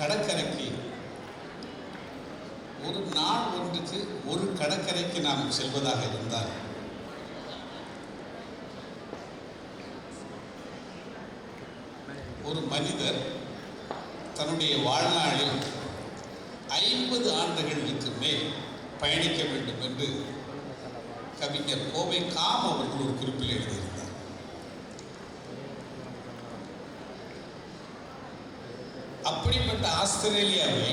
கடற்கரைக்கு. ஒரு நாள் ஒன்றுக்கு ஒரு கடற்கரைக்கு நாம் செல்வதாக இருந்தால். ஒரு மனிதர் தன்னுடைய வாழ்நாளில் ஐம்பது ஆண்டுகளுக்கு மேல் பயணிக்க வேண்டும் என்று கவிஞர் கோவை காம் அவர்கள் ஒரு குறிப்பில் எழுதியிருந்தார் அப்படிப்பட்ட ஆஸ்திரேலியாவை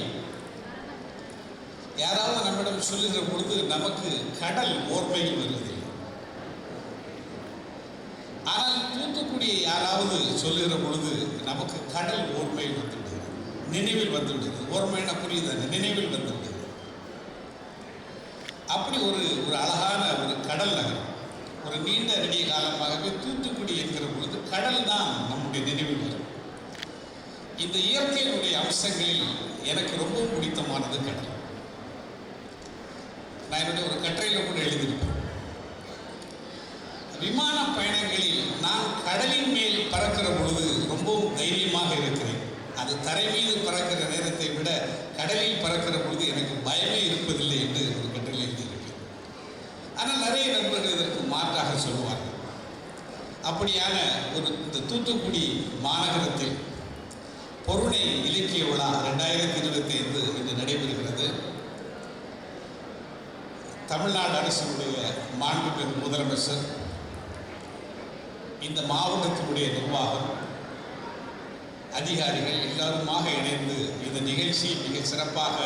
யாராவது நம்மிடம் சொல்லுகிற பொழுது நமக்கு கடல் ஓர்மையில் வருவதில்லை ஆனால் தூத்துக்குடியை யாராவது சொல்லுகிற பொழுது நமக்கு கடல் ஓர்மையில் வந்துவிடுது. நினைவில் வந்துவிடுது. ஓர்மையான புரியுது அந்த நினைவில் வந்துவிடுது. அப்படி ஒரு ஒரு அழகான ஒரு கடல் நகரம். ஒரு நீண்ட நெடிய காலமாகவே தூத்துக்குடி என்கிற பொழுது கடல் தான் நம்முடைய நினைவில் வரும் இந்த இயற்கையினுடைய அம்சங்களில் எனக்கு ரொம்பவும் பிடித்தமானது கடல். நான் என்னுடைய ஒரு கட்டுரையில் கூட எழுதியிருப்பேன். விமான பயணங்களில் நான் கடலின் மேல் பறக்கிற பொழுது ரொம்பவும் தைரியமாக இருக்கிறேன். அது தரை மீது பறக்கிற நேரத்தை விட கடலில் பறக்கிற பொழுது எனக்கு பயமே இருப்பதில்லை என்று ஒரு கட்டுரையில் எழுதியிருக்கேன் ஆனால் நிறைய நண்பர்கள் இதற்கு மாற்றாக சொல்லுவார்கள். அப்படியான ஒரு இந்த தூத்துக்குடி மாநகரத்தில் பொருளை இலக்கிய விழா ரெண்டாயிரத்தி இருபத்தி ஐந்து இன்று நடைபெறுகிறது. தமிழ்நாடு அரசினுடைய மாண்புமிகு முதலமைச்சர் இந்த மாவட்டத்தினுடைய நிர்வாகம் அதிகாரிகள் எல்லாருமாக இணைந்து இந்த நிகழ்ச்சியை மிக சிறப்பாக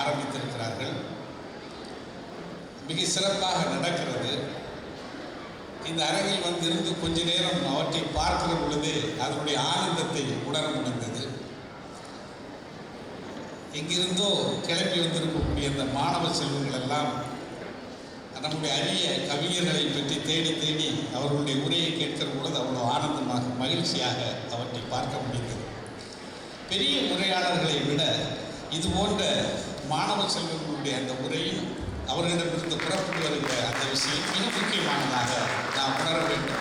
ஆரம்பித்திருக்கிறார்கள். மிக சிறப்பாக நடக்கிறது. இந்த அரங்கில் வந்திருந்து கொஞ்ச நேரம் அவற்றை பார்க்கிற பொழுது அதனுடைய ஆனந்தத்தை உணர முடிந்தது எங்கிருந்தோ கிளம்பி வந்திருக்கக்கூடிய அந்த மாணவ செல்வங்கள் எல்லாம் நம்முடைய அரிய கவிஞர்களை பற்றி தேடி தேடி அவர்களுடைய உரையை கேட்கிற பொழுது அவ்வளோ ஆனந்தமாக மகிழ்ச்சியாக அவற்றை பார்க்க முடிந்தது. பெரிய உரையாளர்களை விட இது போன்ற மாணவ செல்வங்களுடைய அந்த உரையும் அவர்களிடமிருந்து புறப்பட்டு வருகிற அந்த விஷயம் மிக முக்கியமானதாக நாம் உணர வேண்டும்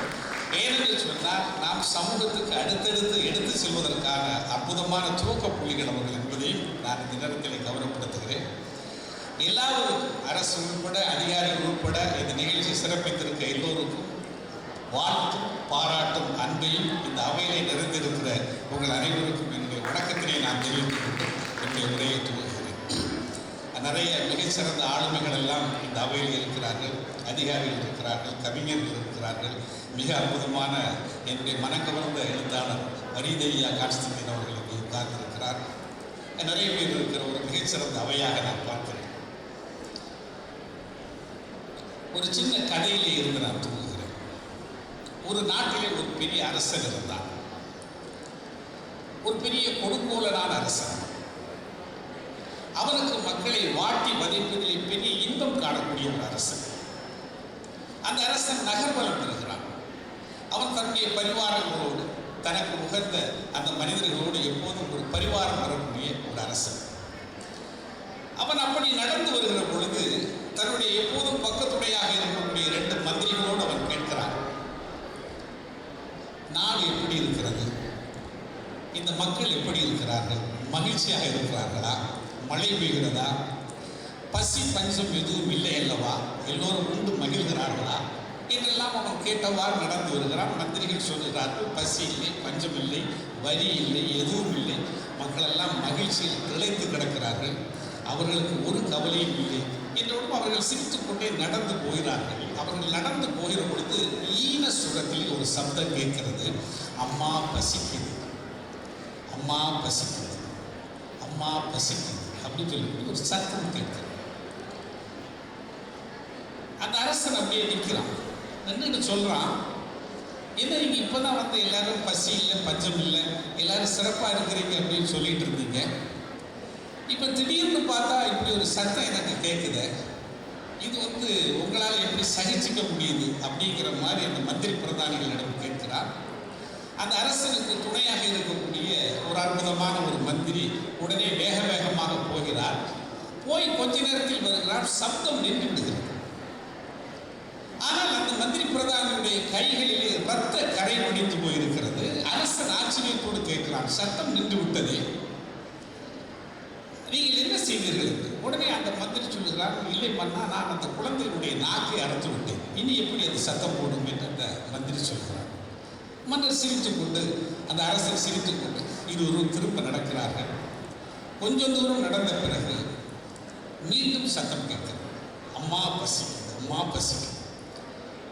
ஏனென்று சொன்னால் நாம் சமூகத்துக்கு அடுத்தடுத்து எடுத்து செல்வதற்கான அற்புதமான துவக்க புள்ளிகள் அவர்கள் என்பதையும் நான் இந்த நேரத்தில் கவனப்படுத்துகிறேன். எல்லாருக்கும் அரசு உட்பட அதிகாரிகள் உட்பட இந்த நிகழ்ச்சி சிறப்பித்திருக்க எல்லோருக்கும் வாழ்த்தும் பாராட்டும் அன்பையும் இந்த அவையிலே நிறைந்திருக்கிற உங்கள் அனைவருக்கும் என்னுடைய வணக்கத்தினை நான் தெரிவித்துக் கொண்டு என்னுடைய உரையை நிறைய மிகச்சிறந்த ஆளுமைகள் எல்லாம் இந்த அவையில் இருக்கிறார்கள் அதிகாரிகள் இருக்கிறார்கள் கவிஞர்கள் இருக்கிறார்கள். மிக அற்புதமான என்னுடைய மனக்கவர்ந்த எழுத்தாளர் வரிதேவியா கான்ஸ்டன்டின் அவர்கள் இங்கே உட்கார்ந்திருக்கிறார் நிறைய பேர் இருக்கிற ஒரு மிகச்சிறந்த அவையாக நான் பார்க்கிறேன். ஒரு சின்ன கதையிலே இருந்து நான் தூங்குகிறேன் ஒரு நாட்டிலே ஒரு பெரிய அரசன் இருந்தான். ஒரு பெரிய கொடுங்கோலனான அரசன். அவனுக்கு மக்களை வாட்டி மதிப்பதிலே பெரிய இன்பம் காணக்கூடிய ஒரு அரசன். அந்த அரசன் நகர்வலம் பெறுகிறான். அவன் தன்னுடைய பரிவாரங்களோடு தனக்கு உகந்த அந்த மனிதர்களோடு எப்போதும் ஒரு பரிவாரம் வரக்கூடிய ஒரு அரசன். அவன் அப்படி நடந்து வருகிற பொழுது தன்னுடைய எப்போதும் பக்கத்துடையாக இருக்கக்கூடிய இரண்டு மந்திரிகளோடு அவன் கேட்கிறான். நாள் எப்படி இருக்கிறது? இந்த மக்கள் எப்படி இருக்கிறார்கள்? மகிழ்ச்சியாக இருக்கிறார்களா? மழை பெய்கிறதா? பசி பஞ்சம் எதுவும் இல்லை அல்லவா? எல்லோரும் உண்டு மகிழ்கிறார்களா? என்றெல்லாம் அவன் கேட்டவாறு நடந்து வருகிறான் மந்திரிகள் சொல்லுகிறார்கள் பசி இல்லை பஞ்சம் இல்லை வரி இல்லை எதுவும் இல்லை. மக்களெல்லாம் மகிழ்ச்சியில் திளைத்து கிடக்கிறார்கள். அவர்களுக்கு ஒரு கவலையும் இல்லை. என்றோடும் அவர்கள் சிரித்து கொண்டே நடந்து போகிறார்கள். அவர்கள் நடந்து போகிற பொழுது ஈன சுரத்தில் ஒரு சப்தம் கேட்கிறது. அம்மா பசிக்குது. அம்மா பசிக்குது. அம்மா பசிக்குது. அப்படின்னு சொல்லி ஒரு சத்தம் கேட்கிறது அந்த அரசன் அப்படியே நிற்கிறான் நின்றுட்டு சொல்கிறான் என்ன நீங்கள் இப்போ தான் வந்து எல்லாரும் பசி இல்லை பஞ்சம் இல்லை எல்லாரும் சிறப்பாக இருக்கிறீங்க அப்படின்னு சொல்லிட்டு இருந்தீங்க இப்போ திடீர்னு பார்த்தா இப்படி ஒரு சத்தம் எனக்கு கேட்குது இது வந்து உங்களால் எப்படி சகிச்சுக்க முடியுது அப்படிங்கிற மாதிரி அந்த மந்திரி பிரதானிகளிடம் கேட்கிறார் அந்த அரசனுக்கு துணையாக இருக்கக்கூடிய ஒரு அற்புதமான ஒரு மந்திரி உடனே வேக வேகமாக போகிறார். போய் கொஞ்ச நேரத்தில் வருகிறார். சப்தம் நின்று விடுகிறது ஆனால் அந்த மந்திரி பிரதானுடைய கைகளிலே ரத்த கரை முடிந்து போயிருக்கிறது. அரசன் ஆச்சரியத்தோடு கேட்கிறான் சத்தம் நின்று விட்டதே நீங்கள் என்ன செய்தீர்கள்? உடனே அந்த மந்திரி சொல்லுகிறார் இல்லை மன்னா நான் அந்த குழந்தையினுடைய நாக்கை அறுத்து விட்டேன். இனி எப்படி அது சத்தம் போடும்? என்று அந்த மந்திரி சொல்கிறார். மன்னர் சிரித்துக் கொண்டு அந்த அரசர் சிரித்துக் கொண்டு இருவரும் திரும்ப நடக்கிறார்கள். கொஞ்சம் தூரம் நடந்த பிறகு மீண்டும் சத்தம் கேட்கிறது அம்மா பசிக்குது அம்மா பசிக்குது.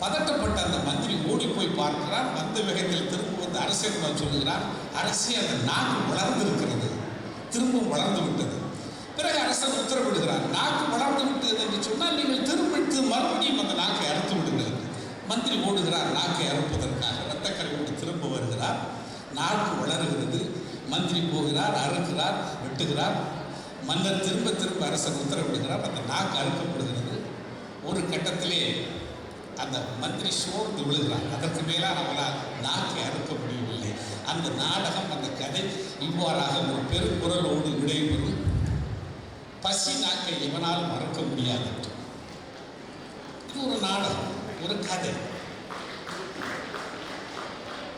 பதட்டப்பட்ட அந்த மந்திரி ஓடி போய் பார்க்கிறார் வந்த வேகத்தில் திரும்ப வந்து அரசிடம் சொல்லுகிறார் அரசே அந்த நாக்கு வளர்ந்திருக்கிறது. திரும்பவும் வளர்ந்து விட்டது. பிறகு அரசர் உத்தரவிடுகிறார் நாக்கு வளர்ந்து விட்டது என்று சொன்னால் நீங்கள் திரும்பிட்டு மறுபடியும் அந்த நாக்கை அறுத்து விடுங்கள். மந்திரி ஓடுகிறார் நாக்கை அறுப்பதற்காக. திரும்ப வருகிறார் வளருகிறது. மந்திரி போகிறார் அறுக்கிறார் வெட்டுகிறார். மன்னர் திரும்ப திரும்ப அரசர் உத்தரவிடுகிறார். அந்த நாக்கு அறுக்கப்படுகிறது. ஒரு கட்டத்திலே அந்த மந்திரி சோர்ந்து விழுகிறார். அதற்கு மேலாக நம்மளால் நாக்கை அறுக்க முடியவில்லை. அந்த நாடகம் அந்த கதை இவ்வாறாக ஒரு பெருக்குரலோடு விடைபெறும். பசி நாக்கை எவனாலும் மறக்க முடியாது. இது ஒரு நாடகம் ஒரு கதை.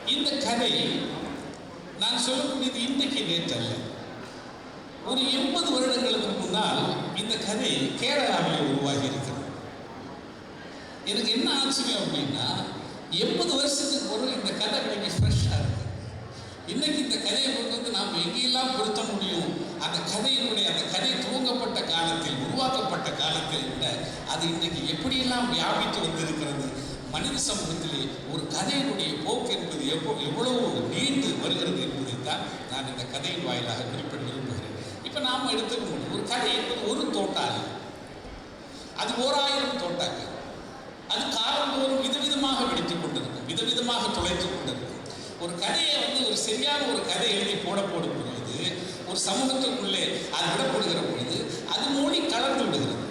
இந்த கதை நான் சொல்லக்கூடியது இன்றைக்கு நேற்றல்ல. ஒரு எண்பது வருடங்களுக்கு முன்னால் இந்த கதை கேரளாவில் உருவாகி இருக்கிறது எனக்கு என்ன ஆச்சரியம் அப்படின்னா எண்பது வருஷத்துக்கு ஒரு இந்த கதை இன்னைக்கு ஃப்ரெஷ்ஷாக இருக்கு. இன்னைக்கு இந்த கதையை கொண்டு வந்து நாம் எங்கெல்லாம் பொருத்த முடியும்? அந்த கதையினுடைய அந்த கதை துவங்கப்பட்ட காலத்தில் உருவாக்கப்பட்ட காலத்தில் விட அது இன்றைக்கு எப்படியெல்லாம் வியாபித்து வந்திருக்கிறது? மனித சமூகத்திலே ஒரு கதையினுடைய போக்கு என்பது எவ்வளோ எவ்வளவு நீண்டு வருகிறது என்பதைத்தான் நான் இந்த கதையின் வாயிலாக குறிப்பிட விரும்புகிறேன். இப்போ நாம் எடுத்துக்க முடியும். ஒரு கதை என்பது ஒரு தோட்டம் அது ஓர் ஆயிரம் தோட்டாக்கள் அது காலந்தோறும் விதவிதமாக வெடித்துக் கொண்டிருக்கும் விதவிதமாக துளைத்துக் கொண்டிருக்கும். ஒரு கதையை வந்து ஒரு சரியான ஒரு கதை எழுதி போட போடும் பொழுது ஒரு சமூகத்துக்குள்ளே அது விடப்படுகிற பொழுது அது மொழி கலந்து விடுகிறது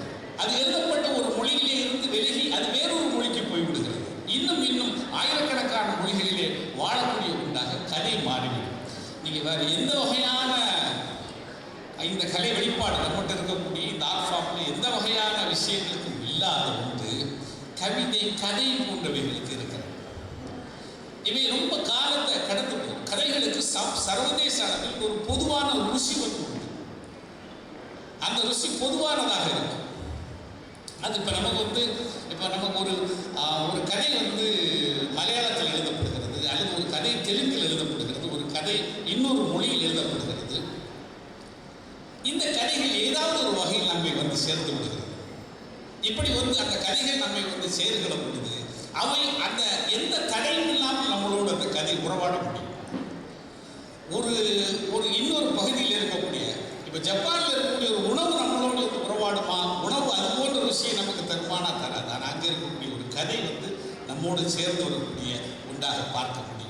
அது எழுதப்பட்ட ஒரு மொழியிலே இருந்து விலகி அது வேறொரு மொழிக்கு போய் விடுகிறது இன்னும் இன்னும் ஆயிரக்கணக்கான மொழிகளிலே வாழக்கூடிய உண்டாக கதை மாறிவிடும் இவர் எந்த வகையான இந்த கலை வெளிப்பாடு நம்மகிட்ட இருக்கக்கூடிய இந்த ஆர்ட் ஃபார்ம்ல எந்த வகையான விஷயங்களுக்கும் இல்லாத ஒன்று கவிதை கதை போன்றவைகளுக்கு இருக்கிறது. இவை ரொம்ப காலத்தை கடந்து போகும். கதைகளுக்கு சர்வதேச அளவில் ஒரு பொதுவான ருசி ஒன்று உண்டு அந்த ருசி பொதுவானதாக இருக்கு. அது இப்போ நமக்கு வந்து இப்போ நமக்கு ஒரு ஒரு கதை வந்து மலையாளத்தில் எழுதப்படுகிறது அல்லது ஒரு கதை தெலுங்கில் எழுதப்படுகிறது. கதை இன்னொரு மொழியில் எழுதப்படுகிறது. இந்த கதைகள் ஏதாவது ஒரு வகையில் நம்மை வந்து சேர்ந்து விடுகிறது. இப்படி வந்து அந்த கதைகள் நம்மை வந்து சேர்கிற பொழுது அவை அந்த எந்த தடையும் இல்லாமல் நம்மளோடு அந்த கதை உறவாட முடியும். ஒரு ஒரு இன்னொரு பகுதியில் இருக்கக்கூடிய இப்போ ஜப்பானில் இருக்கக்கூடிய ஒரு உணவு நம்மளோடு வந்து உறவாடுமா? உணவு அது போன்ற விஷயம் நமக்கு தருமானா தராது. ஆனால் அங்கே இருக்கக்கூடிய ஒரு கதை வந்து நம்மோடு சேர்ந்து வரக்கூடிய உண்டாக பார்க்க முடியும்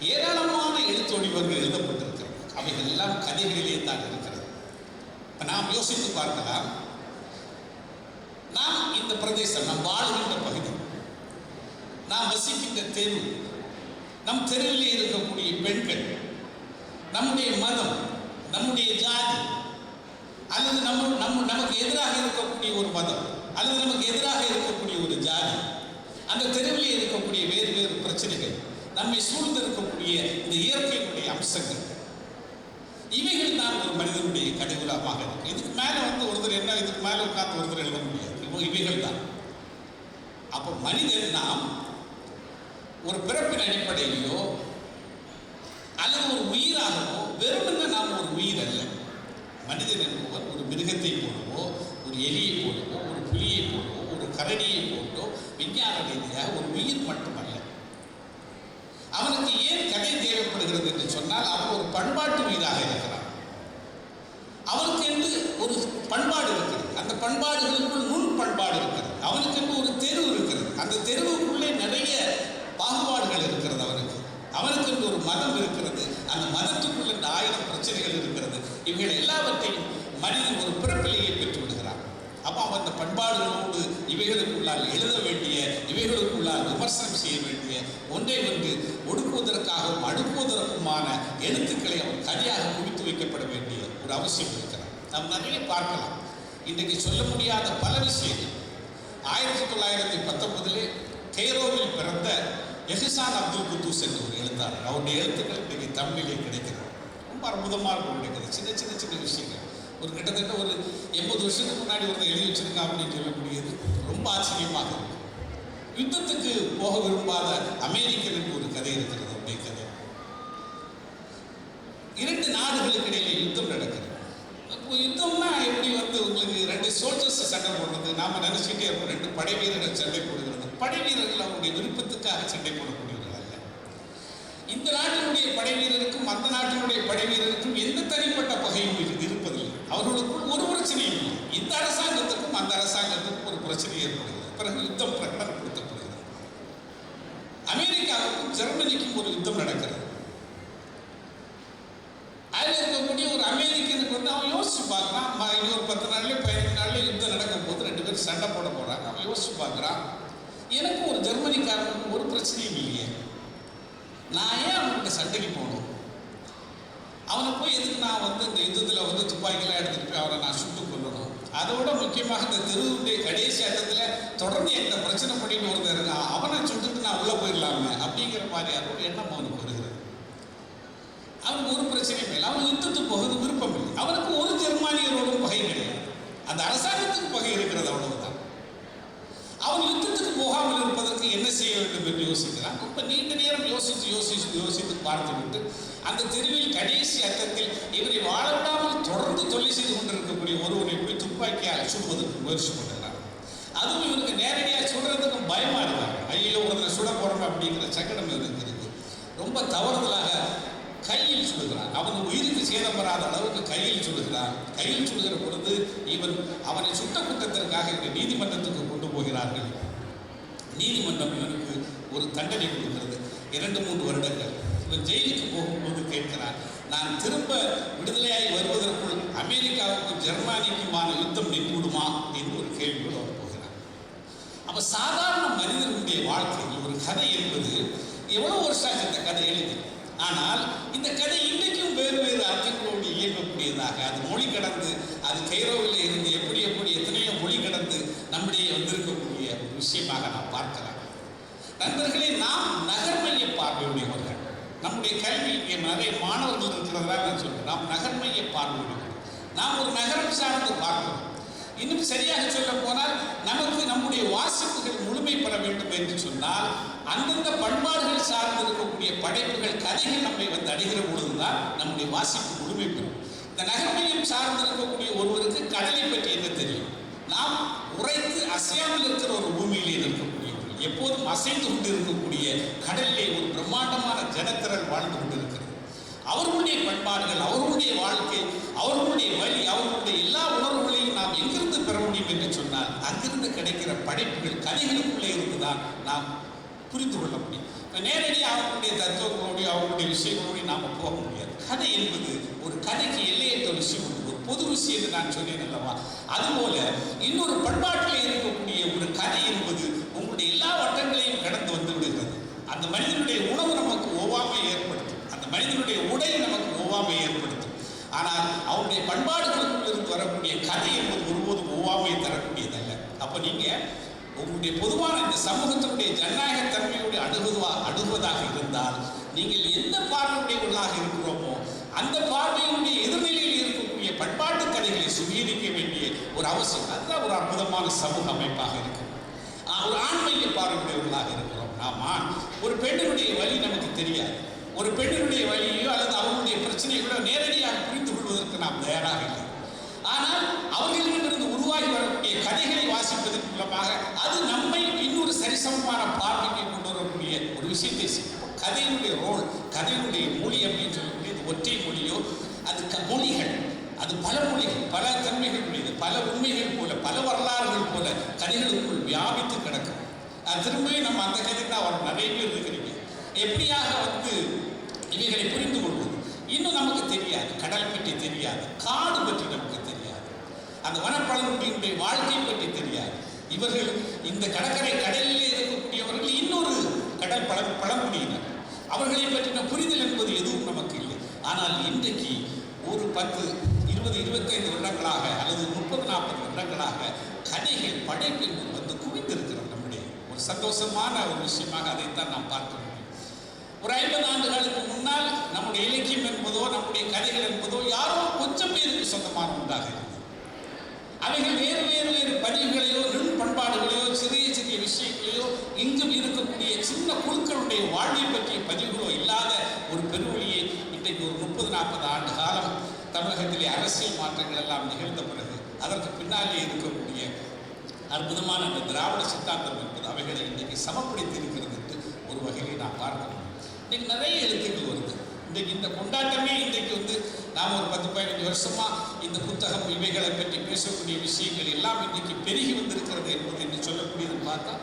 ஏராளமான எழுத்து எழுதப்பட்டிருக்கிறது. அவைகள் எல்லாம் கதைகளிலே தான் இருக்கிறது. இப்போ நாம் யோசித்து பார்க்கலாம். நாம் இந்த பிரதேசம் நாம் வாழ்கின்ற பகுதி நாம் வசிக்கின்ற தெரு நம் தெருவிலே இருக்கக்கூடிய பெண்கள் நம்முடைய மதம் நம்முடைய ஜாதி அல்லது நம்ம நம்ம நமக்கு எதிராக இருக்கக்கூடிய ஒரு மதம் அல்லது நமக்கு எதிராக இருக்கக்கூடிய ஒரு ஜாதி அந்த தெருவிலே இருக்கக்கூடிய வேறு வேறு பிரச்சனைகள் நம்மை சூழ்ந்து இருக்கக்கூடிய இந்த இயற்கையினுடைய அம்சங்கள். இவைகள் தான் ஒரு மனிதனுடைய கடைகுலமாக இருக்கு. இதுக்கு மேலே வந்து ஒருத்தர் என்ன இதுக்கு மேலே உட்கார்ந்து ஒருத்தர் எழுத முடியாது. இப்போ இவைகள் தான். அப்போ மனிதன் நாம் ஒரு பிறப்பின் அடிப்படையிலோ அல்லது ஒரு உயிராகவோ வெறுமனே நாம் ஒரு உயிர் அல்ல. மனிதன் என்பவர் ஒரு மிருகத்தை போலவோ ஒரு எலியை போலவோ ஒரு புலியை போலவோ ஒரு கரடியை போலோ விஞ்ஞான ரீதியாக ஒரு உயிர் மட்டும் அவனுக்கு ஏன் கதை தேவைப்படுகிறது என்று சொன்னால் அவன் ஒரு பண்பாட்டு வீடாக இருக்கிறான் அவனுக்கு என்று ஒரு பண்பாடு இருக்கிறது. அந்த பண்பாடுகளுக்குள் நுண் பண்பாடு இருக்கிறது. அவனுக்கு என்று ஒரு தெரு இருக்கிறது. அந்த தெருவுக்குள்ளே நிறைய பாகுபாடுகள் இருக்கிறது அவனுக்கு அவனுக்கு என்று ஒரு மதம் இருக்கிறது. அந்த மதத்துக்குள்ள ஆயிரம் பிரச்சனைகள் இருக்கிறது. இவைகள் எல்லாவற்றையும் மனிதன் ஒரு பிறப்பிலேயே பெற்றுவிடுகிறது அப்போ அவன் அந்த பண்பாடுகளோடு இவைகளுக்குள்ளால் எழுத வேண்டிய இவைகளுக்குள்ளால் விமர்சனம் செய்ய வேண்டிய ஒன்றை ஒன்று ஒடுக்குவதற்காகவும் அடுக்குவதற்குமான எழுத்துக்களை அவன் தனியாக குவித்து வைக்கப்பட வேண்டிய ஒரு அவசியம் இருக்கிறான் நாம் நிறைய பார்க்கலாம். இன்றைக்கு சொல்ல முடியாத பல விஷயங்கள். ஆயிரத்தி தொள்ளாயிரத்தி பத்தொன்பதிலே கெய்ரோவில் பிறந்த எஹிசான் அப்துல் குத்தூஸ் என்ற ஒரு எழுத்தாளர் அவருடைய எழுத்துக்கள் இன்றைக்கு தமிழிலே கிடைக்கிறது. ரொம்ப அற்புதமாக கிடைக்கிறது சின்ன சின்ன சின்ன விஷயங்கள். ஒரு கிட்டத்தட்ட ஒரு எண்பது வருஷத்துக்கு முன்னாடி ஒருத்தர் எழுதி வச்சிருக்கா அப்படின்னு சொல்லக்கூடியது. ரொம்ப ஆச்சரியமாக இருக்கு. யுத்தத்துக்கு போக விரும்பாத அமெரிக்கனுக்கு ஒரு கதை இருக்கிறது அப்படி கதை. இரண்டு நாடுகளுக்கு இடையில யுத்தம் நடக்குது. அப்போ யுத்தம்னா எப்படி வந்து உங்களுக்கு ரெண்டு சோல்ஜர்ஸ் சண்டை போடுறது? நாம நினைச்சிட்டே இருப்போம் ரெண்டு படை வீரர்கள் சண்டை போடுகிறது. படை வீரர்கள் அவருடைய விருப்பத்துக்காக சண்டை போடக்கூடியவர்கள் அல்ல. இந்த நாட்டினுடைய படை வீரருக்கும் அந்த நாட்டினுடைய படை வீரருக்கும் எந்த தனிப்பட்ட பகையும் இரு- இருப்பதில்லை அவர்களுக்குள் ஒரு பிரச்சனையும் இல்லை இந்த அரசாங்கத்துக்கும் அந்த அரசாங்கத்துக்கும் ஒரு பிரச்சனை ஏற்படுகிறது. பிறகு யுத்தம் பிரகடனப்படுத்தப்படுகிறது. அமெரிக்காவுக்கும் ஜெர்மனிக்கும் ஒரு யுத்தம் நடக்கிறது. அதில் இருக்கக்கூடிய ஒரு அமெரிக்கனுக்கு வந்து அவன் யோசிச்சு பார்க்குறான் இன்னொரு பத்து நாள்ல பதினஞ்சு நாள்ல யுத்தம் நடக்கும் போது ரெண்டு பேரும் சண்டை போட போறாங்க. அவன் யோசிச்சு பார்க்குறான் எனக்கு ஒரு ஜெர்மனிக்காரனுக்கு ஒரு பிரச்சனையும் இல்லையே. நான் ஏன் அவன்கிட்ட சண்டைக்கு போகணும்? அவனை போய் எதுக்கு நான் வந்து இந்த யுத்தத்தில் வந்து துப்பாக்கிலாம் எடுத்துட்டு போய் அவனை நான் சுட்டு அதோட முக்கியமாக இந்த தெருவுடைய கடைசி இடத்துல தொடர்ந்து எந்த பிரச்சனை பண்ணிட்டு ஒருத்தர் இருக்கான் அவனை சுட்டுட்டு நான் உள்ளே போயிடலாமே அப்படிங்கிற மாதிரி ஒரு எண்ணம் அவனுக்கு வருகிறது. அவனுக்கு ஒரு பிரச்சனையும் இல்லை. அவன் யுத்தத்துக்கு போகிறது விருப்பம் இல்லை. அவனுக்கு ஒரு ஜெர்மானியரோடும் பகை கிடையாது. அந்த அரசாங்கத்துக்கு பகை இருக்கிறது அவ்வளவு அவன் யுத்தத்துக்கு போகாமல் இருப்பதற்கு என்ன செய்ய வேண்டும் என்று யோசிக்கிறான். ரொம்ப நீண்ட நேரம் யோசித்து யோசித்து யோசித்து பார்த்துவிட்டு அந்த தெருவில் கடைசி அர்த்தத்தில் இவரை வாழவிடாமல் தொடர்ந்து தொழில் செய்து கொண்டிருக்கக்கூடிய ஒருவனை போய் துப்பாக்கியால் சுடுவதற்கு முயற்சி பண்ணுறான் அதுவும் இவனுக்கு நேரடியாக சுடுறதுக்கும் பயமா இருக்காங்க ஐயோ ஒருத்தனை சுட போறோம் அப்படிங்கிற சங்கடம் இவனுக்கு இருக்கு. ரொம்ப தவறுதலாக கையில் சுடுகிறான். அவன் உயிருக்கு சேதம் வராத அளவுக்கு கையில் சுடுகிறான். கையில் சுடுகிற பொழுது இவன் அவனை சுட்ட குற்றத்திற்காக நீதிமன்றத்துக்கு கொண்டு போகிறார்கள். நீதிமன்றம் இவனுக்கு ஒரு தண்டனை கொடுக்கிறது. இரண்டு மூன்று வருடங்கள். இவன் ஜெயிலுக்கு போகும்போது கேட்கிறான் நான் திரும்ப விடுதலையாகி வருவதற்குள் அமெரிக்காவுக்கும் ஜெர்மானிக்குமான யுத்தம் நின்றுவிடுமா என்று ஒரு கேள்வியோடு அவன் போகிறான். அப்ப சாதாரண மனிதனுடைய வாழ்க்கையில் ஒரு கதை என்பது எவ்வளவு வருஷம் இந்த கதை எழுதி? ஆனால் இந்த கதை இன்றைக்கும் வேறு வேறு அர்த்தங்களோடு இயங்கக்கூடியதாக அது மொழி கடந்து அது கைரோவில் இருந்து எப்படி எப்படி எத்தனையோ மொழி கடந்து நம்முடைய வந்திருக்கக்கூடிய ஒரு விஷயமாக நாம் பார்க்கலாம். நண்பர்களே நாம் நகர்மைய பார்வையுடையவர்கள். நம்முடைய கல்வி நிறைய மாணவர்கள் இருக்கிறதாக நான் சொல்றேன். நாம் நகர்மைய பார்வையுடையவர்கள். நாம் ஒரு நகரம் சார்ந்து பார்க்கிறோம். இன்னும் சரியாக சொல்ல போனால் நமக்கு நம்முடைய வாசிப்புகள் முழுமை பெற வேண்டும் என்று சொன்னால் அந்தந்த பண்பாடுகள் சார்ந்த படைப்புகள் கதைகள் நம்மை வந்து அடைகிற பொழுதுதான் நம்முடைய வாசிப்பு முழுமை பெறும். இந்த நகர்மையும் சார்ந்து இருக்கக்கூடிய ஒருவருக்கு கடலை பற்றி என்ன தெரியும்? நாம் உரைத்து அசையாமல் இருக்கிற ஒரு பூமியிலே இருக்கக்கூடியவர்கள் எப்போதும் அசைந்து கொண்டு இருக்கக்கூடிய கடலிலே ஒரு பிரம்மாண்டமான ஜனத்திரல் வாழ்ந்து கொண்டிருக்கிறது. அவர்களுடைய பண்பாடுகள் அவர்களுடைய வாழ்க்கை அவர்களுடைய வழி அவர்களுடைய எல்லா உணர்வுகளையும் நாம் எங்கிருந்து பெற முடியும் என்று சொன்னால் அங்கிருந்து கிடைக்கிற படைப்புகள் கதைகளுக்குள்ளே இருந்துதான் நாம் புரிந்து கொள்ள முடியும். நேரடியாக அவர்களுடைய தத்துவங்களோடு அவர்களுடைய விஷயங்களோடய நாம் போக முடியாது. கதை என்பது ஒரு கதைக்கு எல்லையற்ற விஷயம் உண்டு ஒரு பொது விஷயம் என்று நான் சொன்னேன் அல்லவா? அதுபோல இன்னொரு பண்பாட்டில் இருக்கக்கூடிய ஒரு கதை என்பது உங்களுடைய எல்லா வட்டங்களையும் கடந்து வந்து விடுகிறது. அந்த மனிதனுடைய உணவு நமக்கு ஒவ்வாமை ஏற்படுத்தும். அந்த மனிதனுடைய உடை நமக்கு ஒவ்வாமை ஏற்படுத்தும். ஆனால் அவருடைய பண்பாடுகளுக்குள் இருந்து வரக்கூடிய கதை என்பது ஒருபோதும் ஒவ்வாமை தரக்கூடியதல்ல. அப்போ நீங்கள் உங்களுடைய பொதுவான இந்த சமூகத்தினுடைய ஜனநாயக தன்மையோடு அணுகுவா அணுகுவதாக இருந்தால் நீங்கள் எந்த பார்வையுடையவர்களாக இருக்கிறோமோ அந்த பார்வையினுடைய எதிர்நிலையில் இருக்கக்கூடிய பண்பாட்டு கதைகளை சுவீகரிக்க வேண்டிய ஒரு அவசியம். அதுதான் ஒரு அற்புதமான சமூக அமைப்பாக இருக்கும். ஒரு ஆண்மையை பார்வையுடையவர்களாக இருக்கிறோம். நாம் ஆண் ஒரு பெண்ணினுடைய வழி நமக்கு தெரியாது. ஒரு பெண்ணினுடைய வழியோ அல்லது அவர்களுடைய பிரச்சனைகளோ நேரடியாக புரிந்து கொள்வதற்கு நாம் தயாராக இல்லை ஆனால் அவர்களிடமிருந்து உருவாகி வரக்கூடிய கதைகளை வாசிப்பதன் மூலமாக அது நம்மை இன்னொரு சரிசமமான பார்வைக்கு கொண்டு வரக்கூடிய ஒரு விஷயத்தை செய்யும். கதையினுடைய ரோல் கதையினுடைய மொழி அப்படின்னு சொல்லக்கூடியது ஒற்றை மொழியோ அது க- மொழிகள். அது பல மொழிகள் பல தன்மைகள் உடையது பல உண்மைகள் போல பல வரலாறுகள் போல கதைகளுக்குள் வியாபித்து கிடக்கும். அது திரும்பவும் நம்ம அந்த கதை தான் வரும் நிறைய பேர் இருக்கிறீங்க. எப்படியாக வந்து இவைகளை புரிந்து கொள்வது? இன்னும் நமக்கு தெரியாது. கடல் பற்றி தெரியாது. காடு பற்றி நமக்கு தெரியாது. அந்த வனப்பழங்குடியினுடைய வாழ்க்கை பற்றி தெரியாது. இவர்கள் இந்த கடற்கரை கடலில் இருக்கக்கூடியவர்கள் இன்னொரு கடல் பழ பழங்குடியினர். அவர்களை பற்றின புரிதல் என்பது எதுவும் நமக்கு இல்லை. ஆனால் இன்றைக்கு ஒரு பத்து இருபது இருபத்தைந்து வருடங்களாக அல்லது முப்பது நாற்பது வருடங்களாக கதைகள் படைப்பில் வந்து குவிந்திருக்கிறது நம்முடைய. ஒரு சந்தோஷமான ஒரு விஷயமாக அதைத்தான் நாம் பார்க்க முடியும். ஒரு ஐம்பது ஆண்டுகளுக்கு முன்னால் நம்முடைய இலக்கியம் என்பதோ நம்முடைய கதைகள் என்பதோ யாரோ கொஞ்சம் பேருக்கு சொந்தமான ஒன்றாக இருக்கும் அவைகள் வேறு வேறு வேறு பதிவுகளையோ நுண் பண்பாடுகளையோ சிறிய சிறிய விஷயங்களையோ இங்கும் இருக்கக்கூடிய சின்ன குழுக்களுடைய வாழ்வை பற்றிய பதிவுகளோ இல்லாத ஒரு பெருவழியை இன்றைக்கு ஒரு முப்பது நாற்பது ஆண்டு காலம் தமிழகத்திலே அரசியல் மாற்றங்கள் எல்லாம் நிகழ்ந்த பிறகு அதற்கு பின்னாலே இருக்கக்கூடிய அற்புதமான அந்த திராவிட சித்தாந்தம் என்பது அவைகளை இன்றைக்கு சமப்படுத்தி இருக்கிறது என்று ஒரு வகையை நாம் பார்க்கணும் இன்னைக்கு நிறைய எழுத்துக்கள் வருது. இன்றைக்கு இந்த கொண்டாட்டமே இன்றைக்கு வந்து நாம் ஒரு பத்து பதினஞ்சு வருஷமாக இந்த புத்தகம் இவைகளை பற்றி பேசக்கூடிய விஷயங்கள் எல்லாம் இன்றைக்கு பெருகி வந்திருக்கிறது என்பது என்று சொல்லக்கூடியது பார்த்தா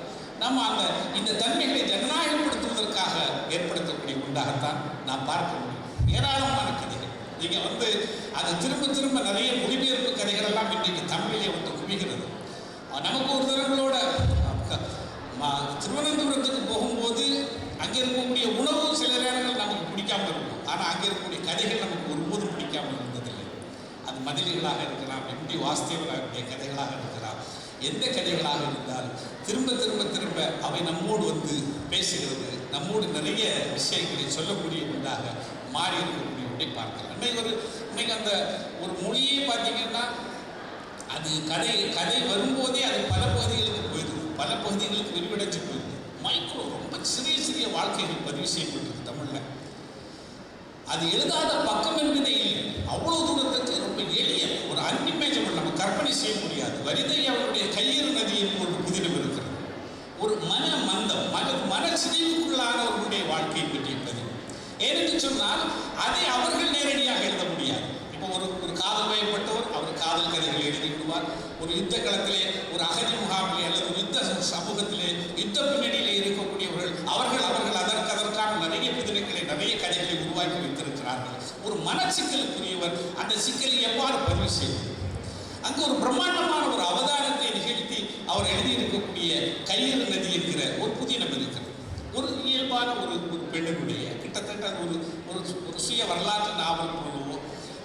நம்ம அந்த இந்த தன்மைகளை ஜனநாயகப்படுத்துவதற்காக ஏற்படுத்தக்கூடிய உண்டாகத்தான் நாம் பார்க்க முடியும். ஏராளமான கதைகள். நீங்கள் வந்து அது திரும்ப திரும்ப நிறைய மொழிபெயர்ப்பு கதைகள் எல்லாம் இன்றைக்கு தமிழிலே வந்து குவிகிறது. நமக்கு ஒரு தரங்களோட திருவனந்தபுரத்துக்கு போகும்போது அங்கே இருக்கக்கூடிய உணவு சில நேரங்கள் நமக்கு பிடிக்காம இருக்கும். ஆனால் அங்கே இருக்கக்கூடிய கதைகள் நமக்கு ஒருபோதும் பிடிக்காமல் இருந்ததில்லை அது மதில்களாக இருக்கலாம் எம்டி வாஸ்தேவனுடைய கதைகளாக இருக்கலாம். எந்த கதைகளாக இருந்தால் திரும்ப திரும்ப திரும்ப அவை நம்மோடு வந்து பேசுகிறது. நம்மோடு நிறைய விஷயங்களை சொல்லக்கூடிய ஒன்றாக மாறி இருக்கக்கூடிய ஒன்றை பார்க்கலாம். இன்னைக்கு ஒரு இன்னைக்கு அந்த ஒரு மொழியே பார்த்தீங்கன்னா அது கதை கதை வரும்போதே அது பல பகுதிகளுக்கு போயிடுது. பல பகுதிகளுக்கு விரிவடைஞ்சு போயிடுது. மைக்ரோ ரொம்ப சிறிய சிறிய வாழ்க்கைகள் பதிவு செய்யப்பட்டிருக்கு தமிழில். அது எழுதாத பக்கம் என்பதே இல்லை. அவ்வளோ தூரத்துக்கு ரொம்ப எளிய ஒரு அன்இமேஜபிள் நம்ம கற்பனை செய்ய முடியாது. வரிதை அவருடைய கையறு நதியில் ஒரு புதினம் இருக்கிறது. ஒரு மன மந்தம் மன மனச்சிதைவுக்குள்ளானவர்களுடைய வாழ்க்கையை பற்றி என்பது ஏனென்று சொன்னால் அதை அவர்கள் நேரடியாக எழுத முடியாது. இப்போ ஒரு ஒரு காதல் வயப்பட்டவர் அவர் காதல் கதைகளை எழுதி விடுவார். ஒரு யுத்த களத்திலே ஒரு அகதி முகாமிலே அல்லது ஒரு யுத்த சமூகத்திலே யுத்த பின்னணியிலே இருக்கக்கூடியவர்கள் அவர்கள் அவர்கள் அதற்கு அதற்கான நிறைய புதினங்களை நிறைய கதைகளை உருவாக்கி வைத்திருக்கிறார்கள். ஒரு மனச்சிக்கலுக்குரியவர் அந்த சிக்கலை எவ்வாறு பதிவு செய்வது? அங்கு ஒரு பிரம்மாண்டமான ஒரு அவதானத்தை நிகழ்த்தி அவர் எழுதியிருக்கக்கூடிய கையறு நதி என்கிற ஒரு புதினம் இருக்கிறது ஒரு இயல்பான ஒரு ஒரு பெண்ணினுடைய கிட்டத்தட்ட ஒரு ஒரு ஒரு சுய வரலாற்று நாவல் போலவோ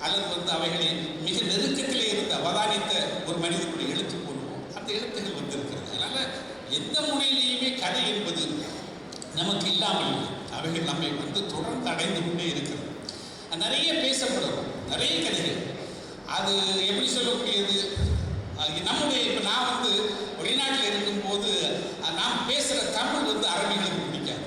அல்லது வந்து அவைகளை மிக நெருக்கத்திலே இருந்து அவதானித்த ஒரு மனிதனுடைய எழுத்து போலவோ அந்த எழுத்துகள் வந்திருக்கிறது. அதனால எந்த முறையிலேயுமே கதை என்பது நமக்கு இல்லாமல் அவைகள் நம்மை வந்து தொடர்ந்து அடைந்து கொண்டே இருக்கிறது. நிறைய பேசப்படும் நிறைய கதைகள். அது எப்படி சொல்லக்கூடியது? நம்முடைய இப்போ நான் வந்து வெளிநாட்டில் இருக்கும்போது நாம் பேசுகிற தமிழ் வந்து அரபிகளுக்கு பிடிக்காது.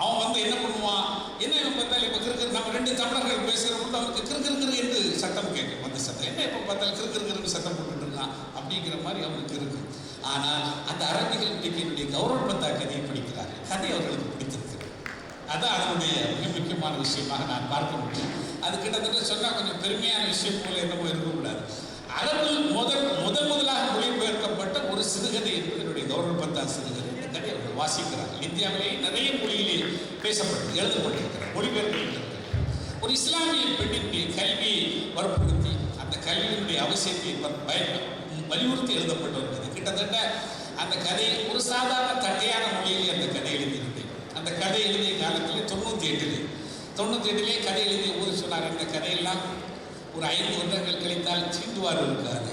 அவன் வந்து என்ன பண்ணுவான்? என்ன இவன் பார்த்தாலும் இப்போ கிறுக்கிற நம்ம ரெண்டு தமிழர்கள் பேசுகிற அவனுக்கு கிருக்கிருக்கிற என்று சத்தம் கேட்கும். அந்த சத்தம் என்ன இப்போ பார்த்தாலும் கிருக்கிருக்கிற சத்தம் போட்டுட்டு இருக்கான்? அப்படிங்கிற மாதிரி அவனுக்கு இருக்கு. ஆனால் அந்த அரபிகள் இன்றைக்கு என்னுடைய கௌரவ பத்தா கதையை படிக்கிறார்கள். கதை அவர்களுக்கு அதான் அதனுடைய மிக முக்கியமான விஷயமாக நான் பார்க்க முடியும். அது கிட்டத்தட்ட சொன்னால் கொஞ்சம் பெருமையான விஷயம் போல என்னமோ இருக்கக்கூடாது. அரபில் முதல் முதல் முதலாக மொழிபெயர்க்கப்பட்ட ஒரு சிறுகதை என்பது என்னுடைய கௌரவ பத்தா சிறுகதை. இந்த கதை அவர்கள் வாசிக்கிறார்கள். இந்தியாவிலேயே நிறைய மொழியிலே பேசப்பட்டு எழுதப்பட்டிருக்கிறார் மொழிபெயர்க்கப்பட்டிருக்கிறது. ஒரு இஸ்லாமிய பெண்ணினுடைய கல்வியை வற்புறுத்தி அந்த கல்வியினுடைய அவசியத்தை பயன் வலியுறுத்தி எழுதப்பட்டு ஒரு கிட்டத்தட்ட அந்த கதை ஒரு சாதாரண தட்டையான மொழியிலே அந்த கதை எழுதி அந்த கதை எழுதிய காலத்தில் தொண்ணூற்றி எட்டிலே தொண்ணூற்றி எட்டிலே கதை எழுதிய போது சொன்னார் அந்த கதையெல்லாம் ஒரு ஐந்து வருடங்கள் கழித்தால் சீண்டுவார் இருக்காது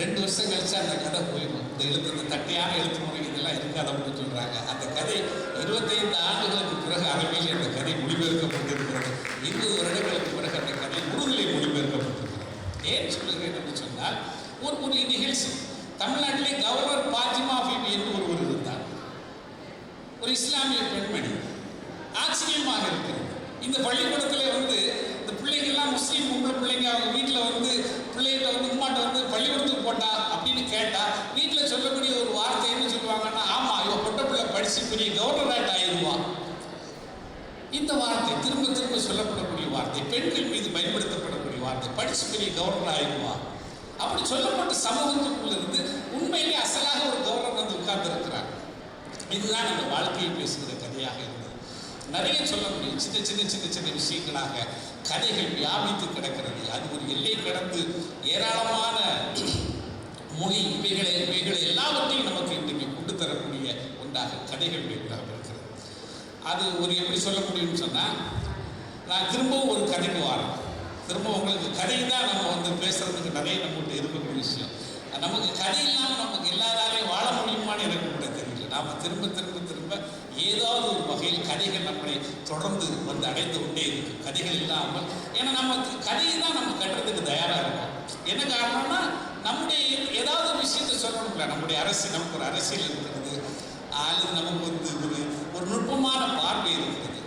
ரெண்டு வருஷம் கழிச்சு அந்த கதை போயிடும். இந்த எழுத்து இந்த தட்டையான எழுத்து முறை இதெல்லாம் இருக்காது அப்படின்னு சொல்கிறாங்க அந்த கதை இருபத்தைந்து ஆண்டுகளுக்கு பிறகு அரபியில் அந்த கதை மொழிபெயர்க்கப்பட்டிருக்கிறது. இருபது வருடங்களுக்கு பிறகு அந்த கதை முழுநிலை மொழிபெயர்க்கப்பட்டிருக்கிறது. ஏன் சொல்லுகிறேன் என்று சொன்னால் ஒரு ஒரு நிகழ்ச்சி. தமிழ்நாட்டிலே கவர்னர் பாத்திமா பிபி என்று ஒருவர் ஒரு இஸ்லாமிய பெண்மணி ஆச்சரியமாக இருக்கிறது. இந்த பள்ளிக்கூடத்தில் வந்து இந்த பிள்ளைங்கள்லாம் முஸ்லீம் பொம்பளை பிள்ளைங்க அவங்க வீட்டில் வந்து பிள்ளைகிட்ட வந்து உமாட்ட வந்து பள்ளிக்கூடத்துக்கு போட்டா அப்படின்னு கேட்டால் வீட்டில் சொல்லக்கூடிய ஒரு வார்த்தை என்ன சொல்லுவாங்கன்னா ஆமாம் இவன் பொட்ட பிள்ளை படித்து பெரிய கவர்னராட் ஆயிடுவான் இந்த வார்த்தை திரும்ப திரும்ப சொல்லப்படக்கூடிய வார்த்தை பெண்கள் மீது பயன்படுத்தப்படக்கூடிய வார்த்தை படிச்சு பெரிய கவர்னர் ஆயிடுவா அப்படி சொல்லப்பட்ட சமூகத்துக்குள்ள இருந்து உண்மையிலே அசலாக ஒரு கவர்னர் வந்து உட்கார்ந்து இருக்கிறாங்க இதுதான் அந்த வாழ்க்கையை பேசுகிற கதையாக இருந்தது. நிறைய சொல்ல முடியும் சின்ன சின்ன சின்ன சின்ன விஷயங்களாக கதைகள் வியாபித்து கிடக்கிறது. அது ஒரு எல்லை கடந்து ஏராளமான மொழி இவைகளை இவைகளை எல்லாவற்றையும் நமக்கு இன்றைக்கு கொண்டு தரக்கூடிய ஒன்றாக கதைகள் வேண்டாக இருக்கிறது. அது ஒரு எப்படி சொல்ல முடியும்னு சொன்னால் நான் திரும்பவும் ஒரு கதைக்கு வரேன். திரும்ப உங்களுக்கு கதை தான் நம்ம வந்து பேசுறதுக்கு நிறைய நம்மகிட்ட இருக்கக்கூடிய விஷயம். நமக்கு கதை இல்லாமல் நம்ம எல்லாராலையும் வாழ முடியுமான்னு எனக்கு கூட தெரியல நாம் திரும்ப திரும்ப திரும்ப ஏதாவது ஒரு வகையில் கதைகள் நம்மளை தொடர்ந்து வந்து அடைந்து கொண்டே இருக்கு. கதைகள் இல்லாமல். ஏன்னா நம்ம கதையை தான் நம்ம கட்டுறதுக்கு தயாராக இருக்கும். என்ன காரணம்னா நம்முடைய ஏதாவது ஒரு விஷயத்தை சொல்லணும்ல. நம்முடைய அரசு நமக்கு ஒரு அரசியல் இருக்கிறது. அல்லது நமக்கு வந்து ஒரு ஒரு நுட்பமான பார்வை இருக்கிறது.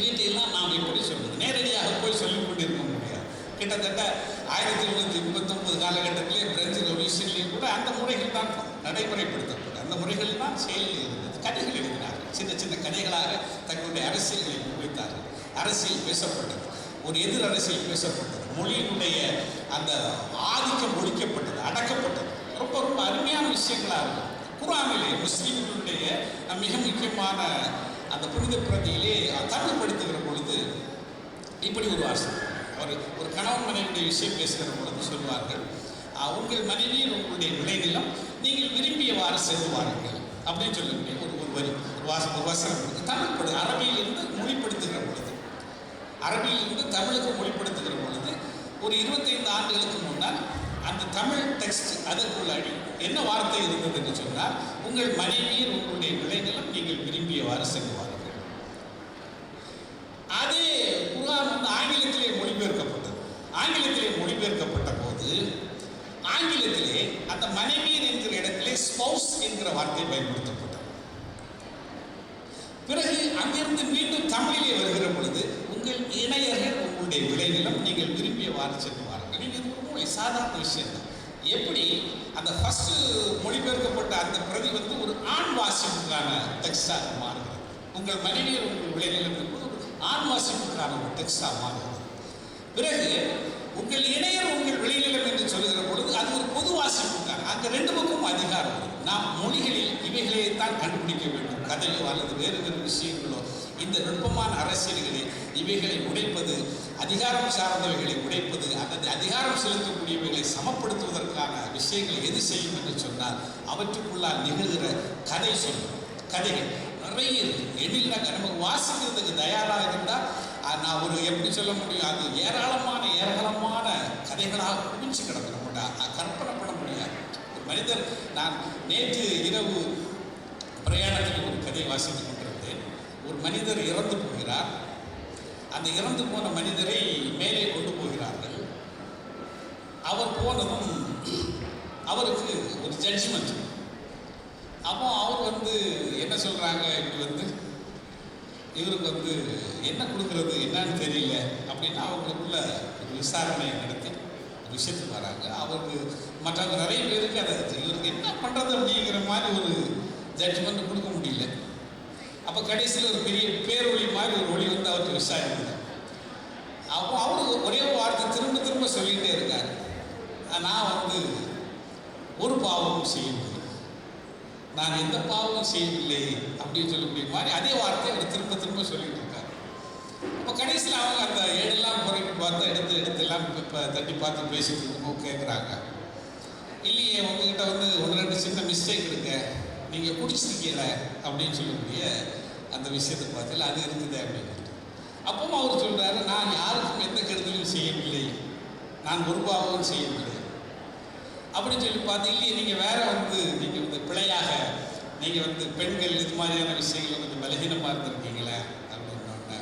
இவற்றையெல்லாம் நாம் எப்படி சொல்வது நேரடியாக போய் சொல்லிக் கொண்டிருக்க முடியாது கிட்டத்தட்ட ஆயிரத்தி தொள்ளாயிரத்தி முப்பத்தொன்பது காலகட்டத்திலே பிரெஞ்சு ரெவல்யூஷன்லேயும் கூட அந்த முறைகள் தான் நடைமுறைப்படுத்தப்பட்டது. அந்த முறைகளெல்லாம் தான் செயலில் இருந்தது. கதைகள் எழுதினார்கள். சின்ன சின்ன கதைகளாக தங்களுடைய அரசியல்களை முன்வைத்தார்கள் அரசியல் பேசப்பட்டது. ஒரு எதிர் அரசியல் பேசப்பட்டது. மொழியினுடைய அந்த ஆதிக்கம் ஒழிக்கப்பட்டது அடக்கப்பட்டது. ரொம்ப ரொம்ப அருமையான விஷயங்களாக இருக்கும். குரானிலே முஸ்லீம்களுடைய மிக முக்கியமான அந்த புனித பிரதியிலே தமிழ்படுத்துகிற பொழுது இப்படி ஒரு வாசம் ஒரு ஒரு கணவன் மனைவியுடைய விஷயம் பேசுகிற பொழுது சொல்வார்கள் உங்கள் மனைவியின் உங்களுடைய விளைநிலம் நீங்கள் விரும்பியவாறு சென்று வாருங்கள் அப்படின்னு சொல்லக்கூடிய ஒரு ஒரு வரி ஒரு வசனம். தமிழ் படு அரபியிலிருந்து மொழிப்படுத்துகிற பொழுது அரபியிலிருந்து தமிழுக்கு மொழிப்படுத்துகிற பொழுது ஒரு இருபத்தைந்து ஆண்டுகளுக்கு முன்னால் அந்த தமிழ் டெக்ஸ்ட் அதற்குள்ள அடி என்ன வார்த்தை இருந்தது என்று சொன்னால் உங்கள் மனைவியின் உங்களுடைய விளைநிலம் நீங்கள் விரும்பியவாறு சென்று வாருங்கள் அதே குர்ஆன் வந்து ஆங்கிலத்திலே மொழிபெயர்க்கப்பட்டது ஆங்கிலத்திலே மொழிபெயர்க்கப்பட்ட போது ஆங்கிலத்திலே அந்த மனைவியர் என்கிற இடத்திலே ஸ்பௌஸ் என்கிற வார்த்தை பயன்படுத்தப்பட்டது பிறகு அங்கிருந்து மீண்டும் தமிழிலே வருகிற பொழுது உங்கள் இணையர்கள் உங்களுடைய விளைநிலம் நீங்கள் விரும்பிய சென்று இது ரொம்ப சாதாரண விஷயம் தான். எப்படி அந்த ஃபர்ஸ்ட் மொழிபெயர்க்கப்பட்ட அந்த பிரதி வந்து ஒரு ஆண் வாசிப்புக்கான டெக்ஸ்டாக மாறுகிறது. உங்கள் மனைவியர் உங்கள் விளைநிலம் இருக்கும்போது ஒரு ஆண் வாசிப்புக்கான ஒரு டெக்ஸ்டாக மாறுகிறது. பிறகு உங்கள் இணையர் உங்கள் விளைநிலம் என்று சொல்லுகிற பொழுது அது ஒரு பொது வாசிப்புக்கான அங்கே ரெண்டு பக்கமும் அதிகாரம். நாம் மொழிகளில் இவைகளையே தான் கண்டுபிடிக்க வேண்டும். கதையோ அல்லது வேறு வேறு விஷயங்களோ இந்த நுட்பமான அரசியல்களை இவைகளை உடைப்பது அதிகாரம் சார்ந்தவைகளை உடைப்பது அல்லது அதிகாரம் செலுத்தக்கூடியவைகளை சமப்படுத்துவதற்கான விஷயங்களை எது செய்யும் என்று சொன்னால் அவற்றுக்குள்ளால் நிகழ்கிற கதை சொல்லும் கதைகள். நிறைய இருக்கு எண்ணில் நமக்கு வாசிக்கிறதுக்கு தயாராக இருந்தால் நான் ஒரு எப்படி சொல்ல முடியும் அது ஏராளமான ஏராளமான கதைகளாக குவிஞ்சு கிடக்கு நம்மகிட்ட கற்பனை பண்ண முடியாது. ஒரு மனிதர் நான் நேற்று இரவு பிரயாணத்தில் ஒரு கதை வாசித்து மனிதர் இறந்து போகிறார். அந்த இறந்து போன மனிதரை மேலே கொண்டு போகிறார்கள். அவர் போனதும் அவருக்கு ஒரு ஜட்ஜ்மெண்ட் அப்போ அவர் வந்து என்ன சொல்கிறாங்க இப்படி வந்து? இவருக்கு வந்து என்ன கொடுக்குறது என்னன்னு தெரியல அப்படின்னா அவங்களுக்குள்ள ஒரு விசாரணை நடத்தி ஒரு விஷயத்துக்கு வராங்க. அவருக்கு மற்றவங்க நிறைய பேருக்கு அதை இவருக்கு என்ன பண்ணுறது அப்படிங்கிற மாதிரி ஒரு ஜட்ஜ்மெண்ட் கொடுக்க முடியல. அப்போ கடைசியில் ஒரு பெரிய பேரொழி மாதிரி ஒரு ஒளி வந்து அவருக்கு விசாரிக்குது அப்போ அவரு ஒரே வார்த்தை திரும்ப திரும்ப சொல்லிகிட்டே இருக்காரு. நான் வந்து ஒரு பாவமும் செய்யவில்லை. நான் எந்த பாவமும் செய்யவில்லை அப்படின்னு சொல்லக்கூடிய மாதிரி அதே வார்த்தையை அவர் திரும்ப திரும்ப சொல்லிட்டு இருக்காரு. அப்போ கடைசியில் அவங்க அந்த ஏடெல்லாம் குறைக்கு பார்த்து எடுத்து எடுத்து எல்லாம் இப்போ தட்டி பார்த்து பேசிட்டு இருக்கும்போது கேட்குறாங்க இல்லையே உங்ககிட்ட வந்து ஒன்று ரெண்டு சின்ன மிஸ்டேக் இருக்கு. நீங்கள் குடிச்சிருக்கீங்க அப்படின்னு சொல்லக்கூடிய அந்த விஷயத்தை பார்த்தால அது இருக்குது அப்படின்னு. அப்பவும் அவர் சொல்கிறாரு நான் யாருக்கும் எந்த கருதலையும் செய்யவில்லை. நான் ஒரு பாவமும் செய்யவில்லை. அப்படின்னு சொல்லி பார்த்து இல்லையே நீங்கள் வேற வந்து நீங்கள் வந்து பிழையாக நீங்கள் வந்து பெண்கள் இது மாதிரியான விஷயங்கள் கொஞ்சம் பலகீனமாக இருந்திருக்கீங்களே அப்படின்னு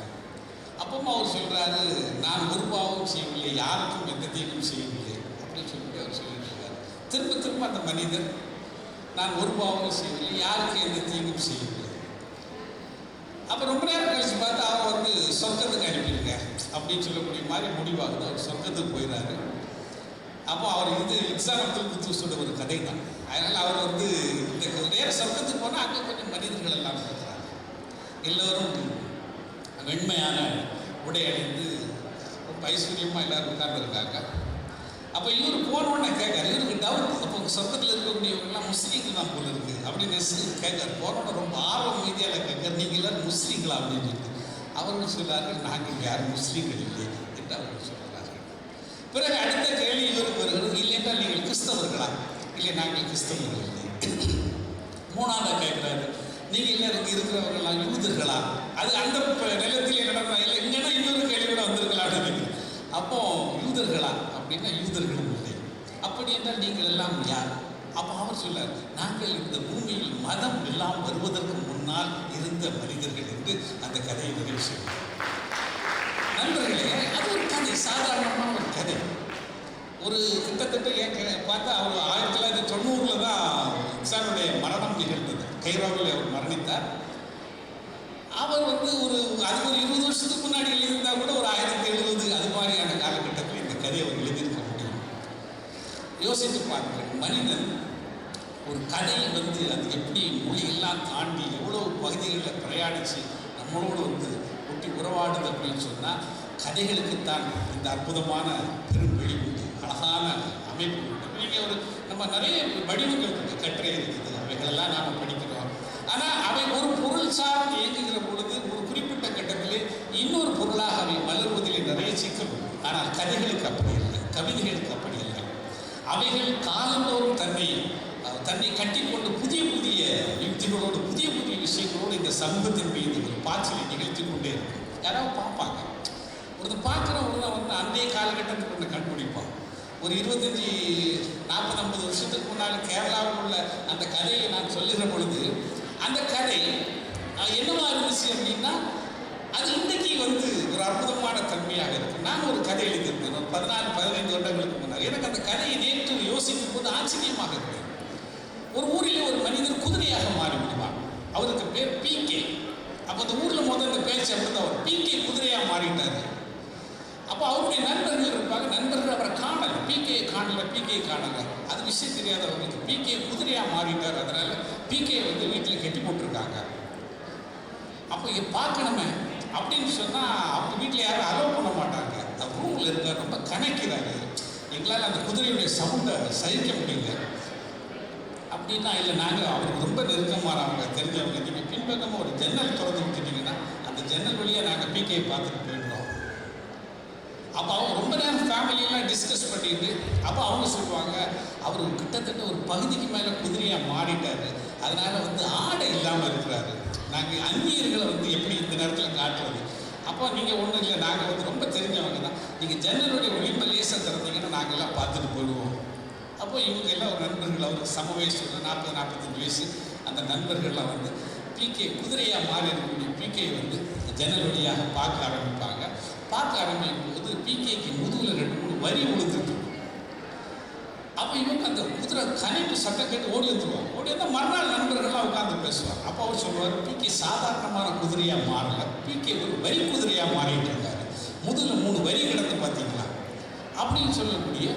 அப்பவும் அவர் சொல்கிறாரு நான் ஒரு பாவமும் செய்யவில்லை யாருக்கும் எந்த தீங்கும் செய்யவில்லை அப்படின்னு சொல்லிட்டு அவர் சொல்லிட்டு இருக்காரு. திரும்ப திரும்ப அந்த மனிதன் நான் ஒரு பாவமும் செய்யவில்லை யாருக்கு எந்த தீங்கும் செய்யவில்லை. அப்போ ரொம்ப நேரம் கழிச்சு பார்த்தா அவர் வந்து சொர்க்கத்துக்கு அனுப்பிடுங்க அப்படின்னு சொல்லக்கூடிய மாதிரி முடிவாகுது. அவர் சொர்க்கத்துக்கு போயிடுறாரு அப்போ அவர் இது குத்து சொல்ற ஒரு கதை தான் அதனால் அவர் வந்து இந்த நேர சொர்க்கத்துக்கு போனால் அங்கே கொஞ்சம் மனிதர்கள் எல்லாம் இருக்கிறாங்க. எல்லோரும் வெண்மையான உடை அணிந்து ரொம்ப ஐஸ்வர்யமாக எல்லோரும் உட்கார்ந்துருக்காங்க. அப்போ இவர் போனோடனே கேட்காரு. இவருக்கு டவுட் அப்போ சொந்தத்தில் இருக்கக்கூடியவங்கலாம் முஸ்லீம்கள் தான் போல இருக்கு. அப்படின்னு நெஸ் கேட்காரு. போனோட ரொம்ப ஆர்வம் மீதியால் கேட்காரு நீங்கள் எல்லாரும் முஸ்லீம்களா? அப்படின்னு சொல்லிட்டு. அவர்கள் சொல்றார்கள் நாங்கள் யாரும் முஸ்லீம்கள் இல்லை என்று அவர்கள் சொல்கிறார்கள் பிறகு அடுத்த கேள்வி இவருக்கு வருகிறது இல்லைன்றால் நீங்கள் கிறிஸ்தவர்களா? இல்லை நாங்கள் கிறிஸ்தவர்கள் இல்லை. மூணாவது கேட்குறாரு நீங்கள் எல்லாரும் இருக்கிறவர்களா? யூதர்களா? அது அந்த ப- நிலத்திலே நடந்தா இல்லை இங்கன்னா இன்னொரு கேள்வி கூட வந்திருக்கலாம்னு அப்போது அப்போ யூதர்களா? அப்படின்னா யூதர்களும் இல்லை. அப்படி என்றால் நீங்கள் எல்லாம் யார்? அப்போ அவர் சொல்லார் நாங்கள் இந்த பூமியில் மதம் எல்லாம் வருவதற்கு முன்னால் இருந்த மனிதர்கள் என்று அந்த கதையை நிறைவு சொல்லுவார் நண்பர்களே அது ஒரு கதை சாதாரணமான ஒரு கதை. ஒரு கிட்டத்தட்ட என் பார்த்தா அவர் ஆயிரத்தி தொள்ளாயிரத்தி தொண்ணூறில் தான் இன்சானுடைய மரணம் நிகழ்ந்தது. கைரோவில் அவர் மரணித்தார். அவர் வந்து ஒரு அது ஒரு இருபது வருஷத்துக்கு முன்னாடி எழுதியிருந்தால் கூட ஒரு ஆயிரத்தி எழுபது அது மாதிரி காலகட்டத்தில் இந்த கதையை அவர் எழுதியிருக்க முடியும் யோசித்து பாருங்கள் மனிதன் ஒரு கதை வந்து அது எப்படி மொழியெல்லாம் தாண்டி எவ்வளோ பகுதிகளில் பிரயாணித்து நம்மளோடு வந்து ஒட்டி உறவாடுது அப்படின்னு சொன்னால் கதைகளுக்குத்தான் இந்த அற்புதமான பெருவெளி உண்டு அழகான அமைப்பு உண்டு. நீங்கள் ஒரு நம்ம நிறைய வடிவங்கள் இருக்குது கட்டுரை இருக்குது அவைகளெல்லாம் நாம் படிக்கிறோம். ஆனால் அவை ஒரு பொருள் சார்ந்து இயங்குகிற பொழுது ஒரு குறிப்பிட்ட கட்டத்திலே இன்னொரு பொருளாக அவை மலர்வதிலே நிறைய சிக்கல் ஆனால் கதைகளுக்கு அப்படி இல்லை கவிதைகளுக்கு அப்படி அவைகள் காலந்தோறும் தன்னை தன்னை கட்டிக்கொண்டு புதிய புதிய யுக்திகளோடு புதிய புதிய விஷயங்களோடு இந்த சமூகத்தின் மீது ஒரு பாய்ச்சலை நிகழ்த்தி கொண்டே இருக்கும். யாராவது பார்ப்பாங்க. ஒருத்தர் பார்க்குறவங்க வந்து அன்றைய காலகட்டத்துக்கு ஒன்று கண்டுபிடிப்பான். ஒரு இருபத்தஞ்சி நாற்பது ஐம்பது வருஷத்துக்கு முன்னால் கேரளாவில் உள்ள அந்த கதையை நான் சொல்லுகிற பொழுது அந்த கதை என்னவா இருந்துச்சு அப்படின்னா அது இன்றைக்கு வந்து ஒரு அற்புதமான தன்மையாக இருக்கு. நான் ஒரு கதை எழுதியிருந்தேன் ஒரு பதினாலு பதினைந்து வருடங்களுக்கு முன்னால் எனக்கு அந்த கதையை நேற்று யோசிக்கும் போது ஆச்சரியமாக இருக்கு ஒரு ஊரிலே ஒரு மனிதர் குதிரையாக மாறி விடுவார். அவருக்கு பேர் பிகே அப்போ அந்த ஊரில் முதல்ல இந்த பேச்சு அப்படிதான் அவர் பிகே குதிரையாக மாறிட்டார். அப்போ அவருடைய நண்பர்கள் இருப்பாங்க. நண்பர்கள் அவரை காணல. பிகே காணல பிகே காணல. அது விஷயம் தெரியாதவங்களுக்கு பிகே குதிரையாக மாறிட்டார். அதனால பிகே வந்து வீட்டில் கட்டி போட்டிருக்காங்க. அப்போ இதை பார்க்கணுமே. அப்படின்னு சொன்னால் அவங்க வீட்டில் யாரும் அலோவ் பண்ண மாட்டாங்க. அந்த ரூமில் இருக்க ரொம்ப கணக்கிறாங்க. எங்களால் அந்த குதிரையுடைய சவுண்டை சகிக்க முடியல. அப்படின்னா இல்லை நாங்கள் அவருக்கு ரொம்ப நெருக்கமானவங்க தெரிஞ்சவங்க. நீங்கள் பின்பக்கமாக ஒரு ஜன்னல் திறந்து விட்டுட்டீங்கன்னா அந்த ஜன்னல் வழியாக நாங்கள் பிகே பார்த்துட்டு போயிடுறோம். அப்போ அவங்க ரொம்ப நேரம் ஃபேமிலியெல்லாம் டிஸ்கஸ் பண்ணிட்டு அப்போ அவங்க சொல்லுவாங்க அவர் கிட்டத்தட்ட ஒரு பகுதிக்கு மேலே குதிரையாக மாறிட்டார். அதனால் வந்து ஆடை இல்லாமல் இருக்கிறாரு. நாங்கள் அந்நியர்களை வந்து எப்படி இந்த நேரத்தில் காட்டுறது? அப்போ நீங்கள் ஒன்றும் இல்லை நாங்கள் வந்து ரொம்ப தெரிஞ்சவங்க தான். நீங்கள் ஜன்னலுடைய ஒளிம்ப லேசாக திறந்தீங்கன்னா நாங்கள்லாம் பார்த்துட்டு போயிடுவோம். அப்போ இவங்க எல்லாம் ஒரு நண்பர்கள் அவருக்கு சம வயசு நாற்பது நாற்பத்தஞ்சு வயசு அந்த நண்பர்கள்லாம் வந்து பிகே குதிரையாக மாறி இருக்கக்கூடிய பிகே வந்து ஜன்னல் வழியாக பார்க்க ஆரம்பிப்பாங்க. பார்க்க ஆரம்பிக்கும் போது பிகேக்கு முதுகில் ரெண்டு மூணு வரி உழுதுட்டு அப்போ இவங்க அந்த குதிரை கணிப்பு சட்டம் கேட்டு ஓடி வந்துருவாங்க. ஓடி மறுநாள் நண்பர்கள்லாம் உட்காந்து பேசுவார் அப்போ அவர் சொல்லுவார் பிகே சாதாரணமான குதிரையாக மாறல. பிகே ஒரு வரி குதிரையாக மாறிட்டு இருந்தார் முதல்ல மூணு வரி கிடந்து பார்த்தீங்களா அப்படின்னு சொல்லக்கூடிய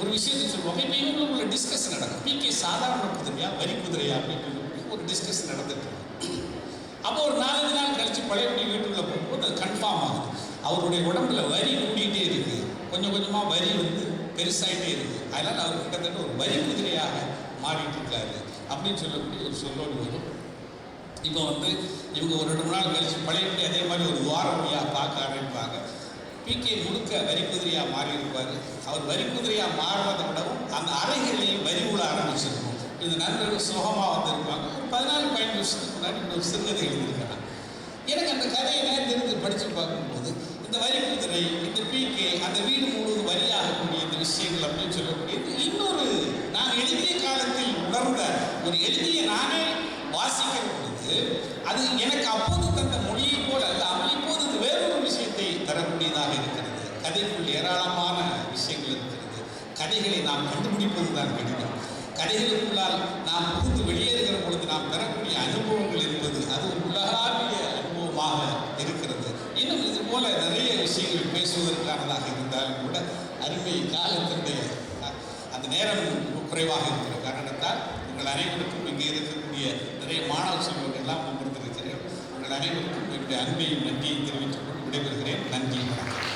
ஒரு விஷயத்தை சொல்லுவாங்க. இப்போ இவங்களுக்குள்ள டிஸ்கஷன் நடக்கும். பிகே சாதாரண குதிரையா வரி குதிரையா அப்படின்னு ஒரு டிஸ்கஷன் நடந்துட்டு அப்போ ஒரு நாலஞ்சு நாள் கழிச்சு பழையபடி வீட்டுக்குள்ள போகும்போது அது கன்ஃபார்ம் ஆகுது. அவருடைய உடம்புல வரி கூடிட்டே இருக்கு. கொஞ்சம் கொஞ்சமாக வரி வந்து பெருசாயிட்டே இருக்கு. அதனால் அவர் கிட்டத்தட்ட ஒரு வரி குதிரையாக மாறிட்டு இருக்காரு. அப்படின்னு சொல்லக்கூடிய ஒரு சொல்லோடு வரும். இப்போ வந்து இவங்க ஒரு ரெண்டு மூணு நாள் கழிச்சு பழையபடி அதே மாதிரி ஒரு வாரம் வழியாக பார்க்க ஆரம்பிப்பாங்க பிகே முழுக்க வரி குதிரையாக மாறி இருப்பார். அவர் வரி குதிரையாக மாறுறதை விடவும் அந்த அறைகளையும் வரி உள்ள ஆரம்பிச்சிருக்கும். இந்த நண்பர்கள் சுகமாக வந்திருப்பாங்க. ஒரு பதினாலு பதினஞ்சு வருஷத்துக்கு முன்னாடி ஒரு சிறுகதை எழுதியிருக்கிறாங்க. எனக்கு அந்த கதையை நேர்ந்து படித்து பார்க்கும்போது இந்த வரி குதிரை இந்த பிகே அந்த வீடு முழுவதும் வரியாகக்கூடிய இந்த விஷயங்கள் அப்படின்னு சொல்லக்கூடியது இன்னொரு இன்றைய காலத்தில் உணர்ந்த ஒரு எழுதிய நானே வாசிக்கிற பொழுது அது எனக்கு அப்போது தந்த மொழியை போல அல்லாமல் இப்போது இது வேறொரு விஷயத்தை தரக்கூடியதாக இருக்கிறது. கதைக்குள் ஏராளமான விஷயங்கள் இருக்கிறது. கதைகளை நாம் கண்டுபிடிப்பது தான் கடினம். கதைகளுக்குள்ளால் நாம் புகுந்து வெளியேறுகிற பொழுது நாம் பெறக்கூடிய அனுபவங்கள் என்பது அது உலகாவிய அனுபவமாக இருக்கிறது. இன்னும் இது போல நிறைய விஷயங்கள் பேசுவதற்கானதாக இருந்தாலும் கூட அருமை காலத்தினுடைய அந்த நேரம் குறைவாக இருக்கிற காரணத்தால் உங்கள் அனைவருக்கும் இங்கே இருக்கக்கூடிய நிறைய மாணவ செல்வங்கள் எல்லாம் அமர்ந்திருக்கிறேன் உங்கள் அனைவருக்கும் என்னுடைய அன்பையும் நன்றியை தெரிவித்துக் கொண்டு விடைபெறுகிறேன். நன்றி வணக்கம்.